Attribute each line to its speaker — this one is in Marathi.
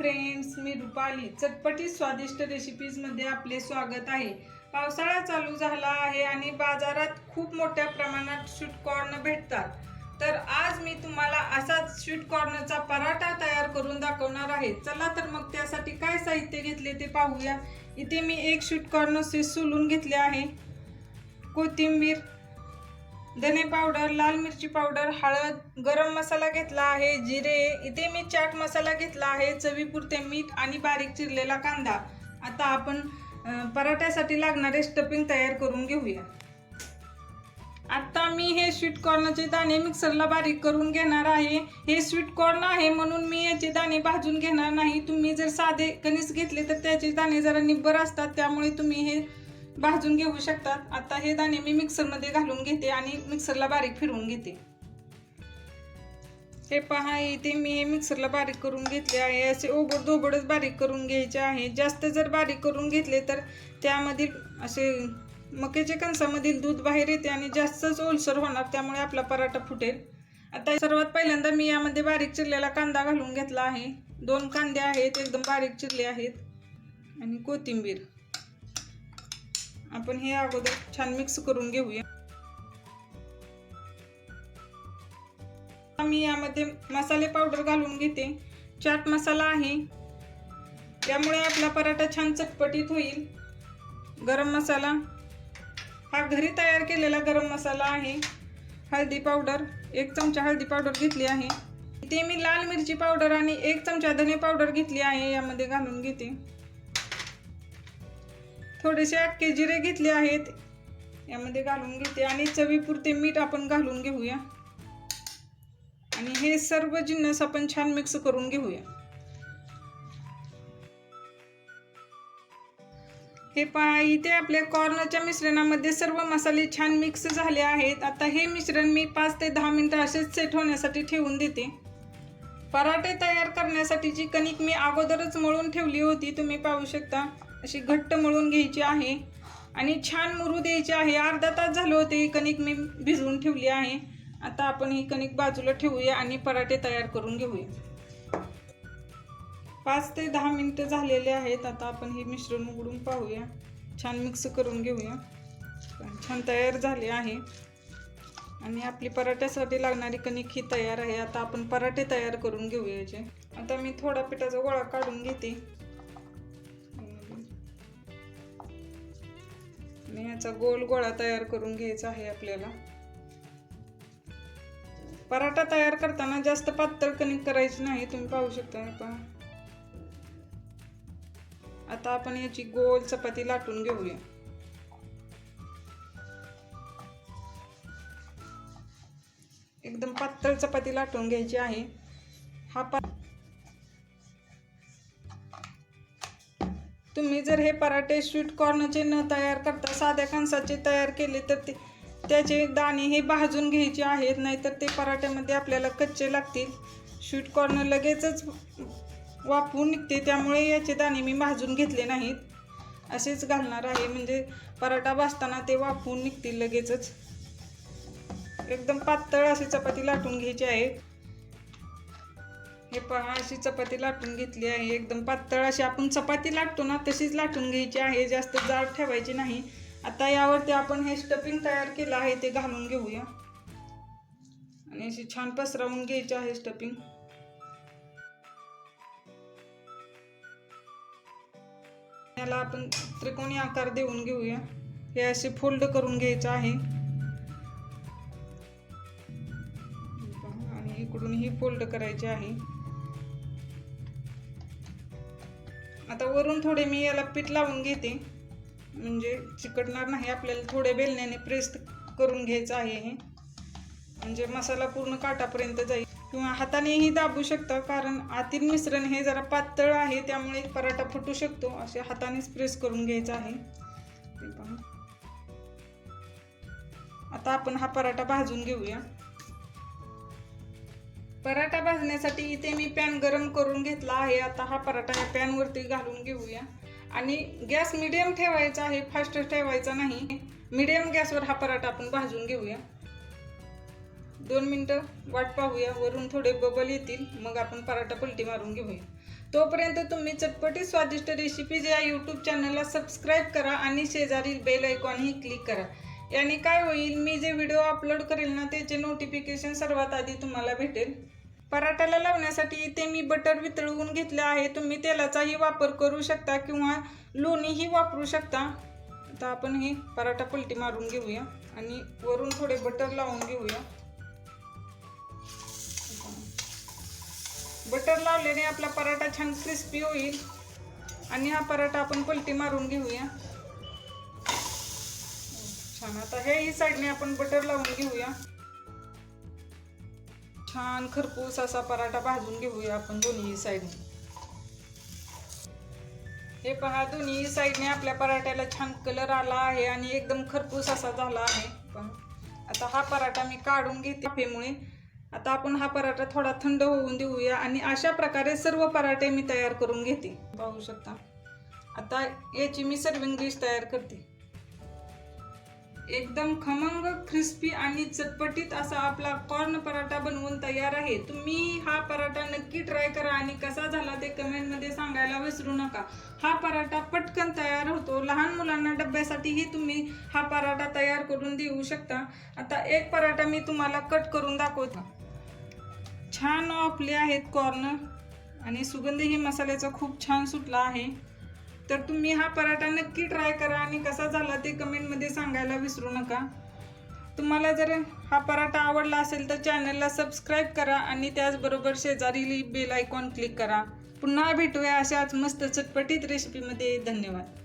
Speaker 1: फ्रेंड्स मी रुपाली. चटपटी स्वादिष्ट रेसिपीजमध्ये आपले स्वागत आहे. पावसाळा चालू झाला आहे आणि बाजारात खूप मोठ्या प्रमाणात स्वीट कॉर्न भेटतात. तर आज मी तुम्हाला असाच स्वीट कॉर्नचा पराठा तयार करून दाखवणार आहे. चला तर मग त्यासाठी काय साहित्य घेतले ते पाहूया. इथे मी एक स्वीट कॉर्न सोलून घेतले आहे. कोथिंबीर धने पावडर लाल मिरची पावडर हळद गरम मसाला घेतला आहे जिरे इथे मी चाट मसाला घेतला आहे चवीपुरते मीठ आणि बारीक चिरलेला कांदा. आता आपण पराठ्यासाठी लागणारे स्टफिंग तयार करून घेऊया. आत्ता मी हे स्वीट कॉर्नचे दाणे मिक्सरला बारीक करून घेणार आहे. हे स्वीट कॉर्न आहे म्हणून मी याचे दाणे भाजून घेणार नाही. तुम्ही जर साधे कणीस घेतले तर त्याचे दाणे जरा निब्बर असतात त्यामुळे तुम्ही हे भाजून घेऊ शकतात. आता हे दाणे मी मिक्सरमध्ये घालून घेते आणि मिक्सरला बारीक फिरवून घेते. हे पहा इथे मी हे मिक्सरला बारीक करून घेतले आहे. असे ओबड दोबडच बारीक करून घ्यायचे आहे. जास्त जर बारीक करून घेतले तर त्यामधील असे मकेच्या कणसामधील दूध बाहेर येते आणि जास्तच ओलसर होणार त्यामुळे आपला पराठा फुटेल. आता सर्वात पहिल्यांदा मी यामध्ये बारीक चिरलेला कांदा घालून घेतला आहे. दोन कांदे आहेत एकदम बारीक चिरले आहेत. आणि कोथिंबीर. आपण हे अगोदर छान मिक्स करून घेऊया. मी यामध्ये मसाले पावडर घालून घेते. चाट मसाला आहे. त्यामुळे आपला पराठा छान चटपटीत होईल. गरम मसाला. हा घरी तयार केलेला गरम मसाला आहे. हळदी पावडर एक चमचा हळदी पावडर घेतली आहे. इथे मी लाल मिरची पावडर आणि एक चमचा धने पावडर घेतली आहे. यामध्ये घालून घेते. थोडेसे अख्खे जिरे घेतले आहेत. यामध्ये घालून घेते आणि चवीपुरते मीठ आपण घालून घेऊया. आणि हे सर्व जिन्नस आपण छान मिक्स करून घेऊया. हे पहा इथे आपल्या कॉर्नच्या मिश्रणामध्ये सर्व मसाले छान मिक्स झाले आहेत. आता हे मिश्रण मी पाच ते दहा मिनटं असेच सेट होण्यासाठी ठेवून देते. पराठे तयार करण्यासाठीची कणिक मी अगोदरच मळून ठेवली होती तुम्ही पाहू शकता. अशी घट्ट मळून घ्यायची आहे. आणि छान मुरू द्यायची आहे. अर्धा तास झाले होते ही कणिक मी भिजवून ठेवली आहे. आता आपण ही कणिक बाजूला ठेवूया आणि पराठे तयार करून घेऊया. पाच ते दहा मिनटं झालेले आहेत. आता आपण हे मिश्रण उघडून पाहूया. छान मिक्स करून घेऊया. छान तयार झाले आहे. आणि आपली पराठ्यासाठी लागणारी कणिक ही तयार आहे. आता आपण पराठे तयार करून घेऊया याचे. आता मी थोडा पिठाचा गोळा काढून घेते. आणि याचा गोल गोळा तयार करून घ्यायचा आहे आपल्याला. पराठा तयार करताना जास्त पातळ कणिक करायची नाही तुम्ही पाहू शकता हे आता आपण याची गोल चपाती लाटून घेऊया. एकदम पातळ चपाती लाटून घ्यायची आहे. तुम्ही जर हे पराठे स्वीट कॉर्नचे न तयार करता साध्या कणसाचे तयार केले तर ते त्याचे दाणे हे भाजून घ्यायचे आहेत नाहीतर ते पराठ्यामध्ये आपल्याला कच्चे लागतील. स्वीट कॉर्न लगेचच वाफवून निघते त्यामुळे याचे दाणे मी भाजून घेतले नाहीत. असेच घालणार आहे म्हणजे पराठा भाजताना ते वाफवून निघतील लगेचच. एकदम पातळ अशी चपाती लाटून घ्यायची आहे. हे पहा अशी चपाती लाटून घेतली आहे. एकदम पातळ अशी. आपण चपाती लाटतो ना तशीच लाटून घ्यायची आहे. जास्त जाड ठेवायची नाही. आता यावरती आपण हे स्टफिंग तयार केलं आहे ते घालून घेऊया. आणि अशी छान पसरवून घ्यायची आहे स्टफिंग याला आपण त्रिकोणी आकार देऊन घेऊया. हे असे फोल्ड करून घ्यायचं आहे. आणि इकडून ही फोल्ड करायचे आहे. आता वरून थोडे मी याला पीठ लावून घेते. म्हणजे चिकटणार नाही आपल्याला थोडे बेलण्याने प्रेस करून घ्यायचं आहे हे. म्हणजे मसाला पूर्ण काटापर्यंत जाईल. किंवा हातानेही दाबू शकता कारण आतील मिश्रण हे जरा पातळ आहे त्यामुळे पराठा फुटू शकतो. असे हातानेच प्रेस करून घ्यायचा आहे. आता आपण हा पराठा भाजून घेऊया. पराठा भाजण्यासाठी इथे मी पॅन गरम करून घेतला आहे. आता हा पराठा या पॅनवरती घालून घेऊया. आणि गॅस मिडियम ठेवायचा आहे फास्ट ठेवायचा नाही. मिडियम गॅसवर हा पराठा आपण भाजून घेऊया. दोन मिनटं वाट पाहूया वरून थोडे बबल येतील. मग आपण पराठा पलटी मारून घेऊया. तोपर्यंत तुम्ही चटपटी स्वादिष्ट रेसिपीज या यूट्यूब चॅनलला सबस्क्राईब करा आणि शेजारील बेल आयकॉनही क्लिक करा. याने काय होईल मी जे व्हिडिओ अपलोड करेल ना त्याचे नोटिफिकेशन सर्वात आधी तुम्हाला भेटेल. पराठाला लावण्यासाठी इथे मी बटर वितळवून घेतले आहे. तुम्ही तेलाचाही वापर करू शकता किंवा लोणीही वापरू शकता. आता आपण हे पराठा पलटी मारून घेऊया आणि वरून थोडे बटर लावून घेऊया. बटर लावल्याने आपला पराठा छान क्रिस्पी होईल. आणि हा पराठा आपण पलटी मारून घेऊया. छान. आता हेही साईडने आपण बटर लावून घेऊया. छान खरपूस असा पराठा भाजून घेऊया आपण दोन्ही साईडने. हे पहा दोन्ही साईडने आपल्या पराठ्याला छान कलर आला आहे आणि एकदम खरपूस असा झाला आहे. पहा आता हा पराठा मी काढून घेते फेमुळे आता आपण हा पराठा थोडा थंड होऊन देऊया आणि अशा प्रकारे सर्व पराठे मी तयार करून घेते. पाहू शकता. आता याची मी सर्विंग डिश तयार करते. एकदम खमंग क्रिस्पी आणि चटपटीत असा आपला कॉर्न पराठा बनवून तयार आहे. तुम्ही हा पराठा नक्की ट्राय करा आणि कसा झाला ते कमेंटमध्ये सांगायला विसरू नका. हा पराठा पटकन तयार होतो. लहान मुलांना डब्यासाठीही तुम्ही हा पराठा तयार करून देऊ शकता. आता एक पराठा मी तुम्हाला कट करून दाखवतो. छान आपले आहेत कॉर्न आणि सुगंधही मसाल्याचा खूप छान सुटला आहे. तर तुम्ही हा पराठा नक्की ट्राय करा आणि कसा झाला ते कमेंटमध्ये सांगायला विसरू नका. तुम्हाला जर हा पराठा आवडला असेल तर चॅनलला सबस्क्राईब करा आणि त्याचबरोबर शेजारील बेल आयकॉन क्लिक करा. पुन्हा भेटूया अशाच मस्त चटपटीत रेसिपीमध्ये धन्यवाद.